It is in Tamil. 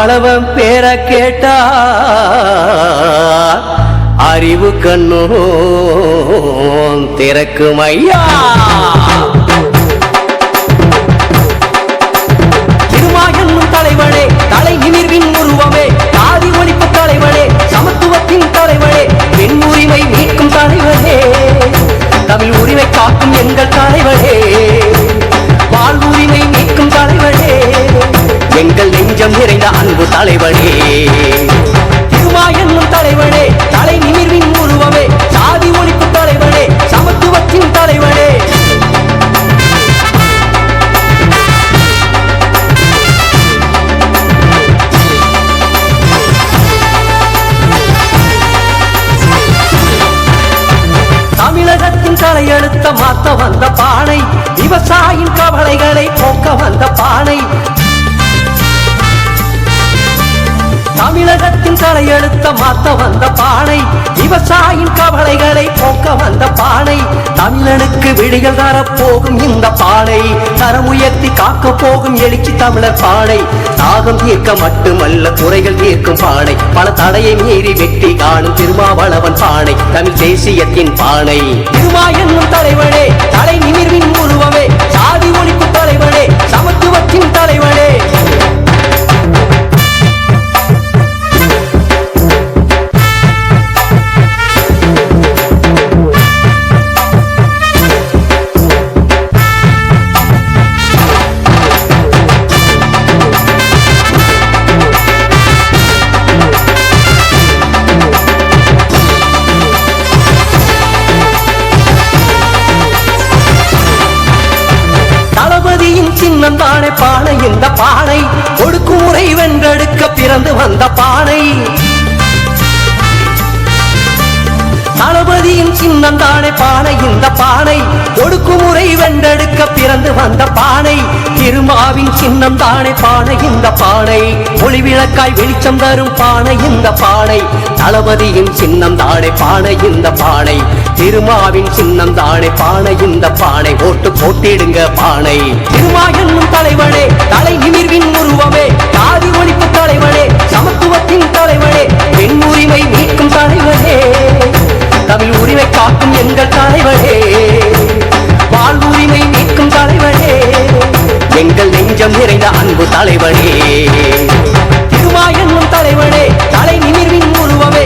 பலவன் பேர கேட்டா அறிவு கண்ணோ திறக்கும் நிறைந்த அன்பு தலைவனே. திருமா என்னும் தலைவனே தலை நிமிர்வின் உருவமே சாதி ஒழிப்பு தலைவனே சமத்துவத்தின் தலைவனே. தலையெழுத்த மாத்த வந்த பானை விவசாயின் கவலைகளை போக்க வந்த பானை தமிழகத்தின் எழுத்த மாத்த வந்த பானை விவசாயின் கவலைகளை போக்க வந்த பானை. தமிழனுக்கு விடிகள் தரப்போகும் இந்த பானை தரம் உயர்த்தி காக்க போகும் எழுச்சி தமிழர் பானை. தாகம் தீர்க்க மட்டுமல்ல குறைகள் தீர்க்கும் பானை. பல தடையை மீறி வெற்றி காணும் திருமாவளவன் பானை. தமிழ் தேசியத்தின் பானை. திருமா என்னும் தலைவனே தலை நிமிர்வின் பானை இந்த பானை ஒடுக்குமுறை வென்றெடுக்க பிறந்து வந்த பானை. தளபதியின் சின்னம் தானே பானை இந்த பானை ஒடுக்குமுறை வென்றெடுக்க பிறந்து வந்த பானை. திருமாவின் சின்னம் தானே பானை இந்த பானை. ஒளிவிளக்காய் வெளிச்சம் தரும் பானை இந்த பானை. தளபதியின் சின்னம் தானே பானை இந்த பானை. திருமாவின் சின்னம் தானே பானை இந்த பானை. போட்டிடுங்க பானை. திருமா என்னும் தலைவனே தலை நிமிர்வின் உருவமே ஜாதி ஒழிப்பு தலைவனே சமத்துவத்தின் தலைவனே பெண் உரிமை மீட்கும் தலைவனே. தமிழ் உரிமை காக்கும் எங்கள் தலைவனே. வாழ்வுரிமை மீட்கும் தலைவனே. எங்கள் நெஞ்சம் நிறைந்த அன்பு தலைவனே. திருமா என்னும் தலைவனே தலை நிமிர்வின் உருவமே